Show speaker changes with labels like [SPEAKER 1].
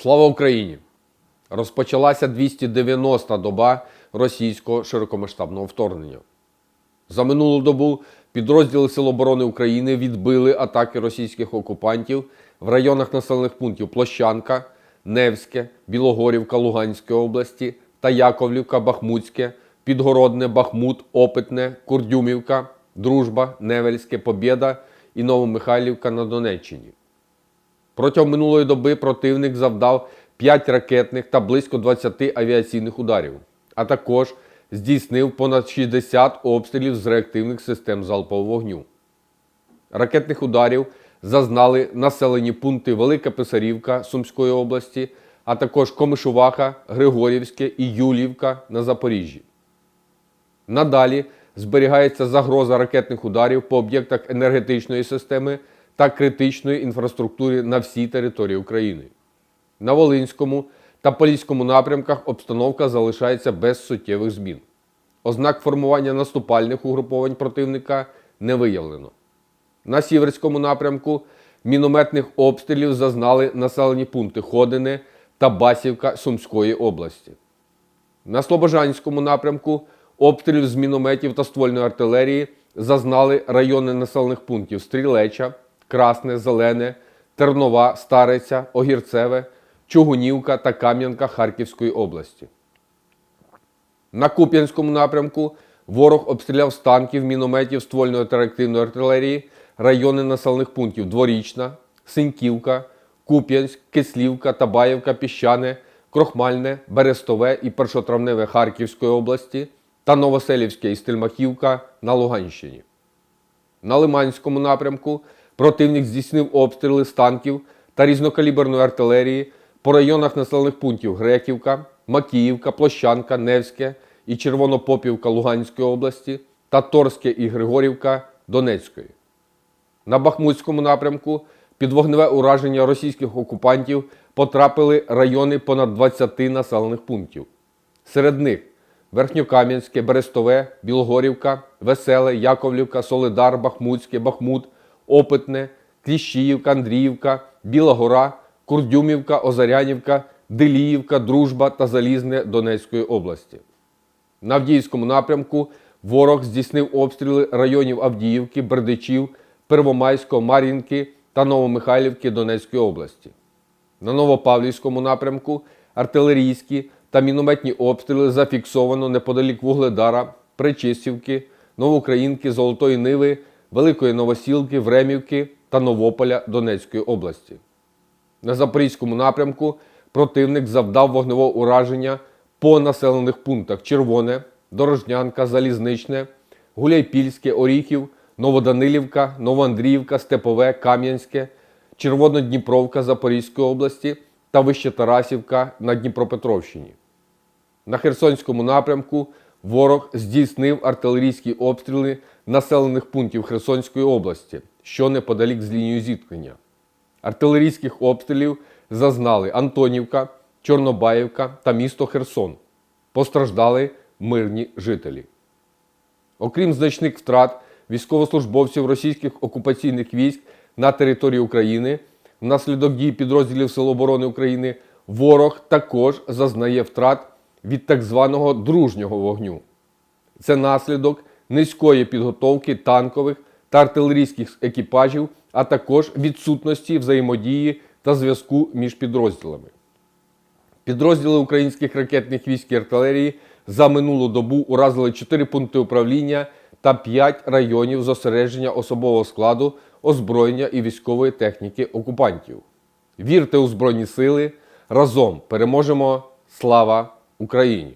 [SPEAKER 1] Слава Україні! Розпочалася 290-та доба російського широкомасштабного вторгнення. За минулу добу підрозділи Сил оборони України відбили атаки російських окупантів в районах населених пунктів Площанка, Невське, Білогорівка Луганської області та Яковлівка, Бахмутське, Підгородне, Бахмут, Опитне, Курдюмівка, Дружба, Невельське, Побєда і Новомихайлівка на Донеччині. Протягом минулої доби противник завдав 5 ракетних та близько 20 авіаційних ударів, а також здійснив понад 60 обстрілів з реактивних систем залпового вогню. Ракетних ударів зазнали населені пункти Велика Писарівка Сумської області, а також Комишуваха, Григорівське і Юлівка на Запоріжжі. Надалі зберігається загроза ракетних ударів по об'єктах енергетичної системи та критичної інфраструктури на всій території України. На Волинському та Поліському напрямках обстановка залишається без суттєвих змін. Ознак формування наступальних угруповань противника не виявлено. На Сіверському напрямку мінометних обстрілів зазнали населені пункти Ходине та Басівка Сумської області. На Слобожанському напрямку обстрілів з мінометів та ствольної артилерії зазнали райони населених пунктів Стрілеча, Красне, Зелене, Тернова, Стариця, Огірцеве, Чугунівка та Кам'янка Харківської області. На Куп'янському напрямку ворог обстріляв з танків, мінометів, ствольної та артилерії райони населених пунктів Дворічна, Синьківка, Куп'янськ, Кислівка, Табаєвка, Піщане, Крохмальне, Берестове і Першотравневе Харківської області та Новоселівське і Стельмахівка на Луганщині. На Лиманському напрямку противник здійснив обстріли з танків та різнокаліберної артилерії по районах населених пунктів Греківка, Макіївка, Площанка, Невське і Червонопопівка Луганської області та Торське і Григорівка Донецької. На Бахмутському напрямку під вогневе ураження російських окупантів потрапили райони понад 20 населених пунктів. Серед них Верхньокам'янське, Берестове, Білогорівка, Веселе, Яковлівка, Солидар, Бахмутське, Бахмут, Опитне, Кліщіївка, Андріївка, Біла Гора, Курдюмівка, Озарянівка, Деліївка, Дружба та Залізне Донецької області. На Авдіївському напрямку ворог здійснив обстріли районів Авдіївки, Бердичів, Первомайського, Мар'їнки та Новомихайлівки Донецької області. На Новопавлівському напрямку артилерійські та мінометні обстріли зафіксовано неподалік Вугледара, Причистівки, Новоукраїнки, Золотої Ниви, Великої Новосілки, Времівки та Новополя Донецької області. На Запорізькому напрямку противник завдав вогневого ураження по населених пунктах Червоне, Дорожнянка, Залізничне, Гуляйпільське, Оріхів, Новоданилівка, Новоандріївка, Степове, Кам'янське, Червонодніпровка Запорізької області та Вище Тарасівка на Дніпропетровщині. На Херсонському напрямку ворог здійснив артилерійські обстріли населених пунктів Херсонської області, що неподалік з лінією зіткнення. Артилерійських обстрілів зазнали Антонівка, Чорнобаївка та місто Херсон. Постраждали мирні жителі. Окрім значних втрат військовослужбовців російських окупаційних військ на території України, внаслідок дій підрозділів Сил оборони України, ворог також зазнає втрат від так званого дружнього вогню. Це наслідок низької підготовки танкових та артилерійських екіпажів, а також відсутності взаємодії та зв'язку між підрозділами. Підрозділи українських ракетних військ і артилерії за минулу добу уразили 4 пункти управління та 5 районів зосередження особового складу, озброєння і військової техніки окупантів. Вірте у Збройні Сили! Разом переможемо! Слава Україні!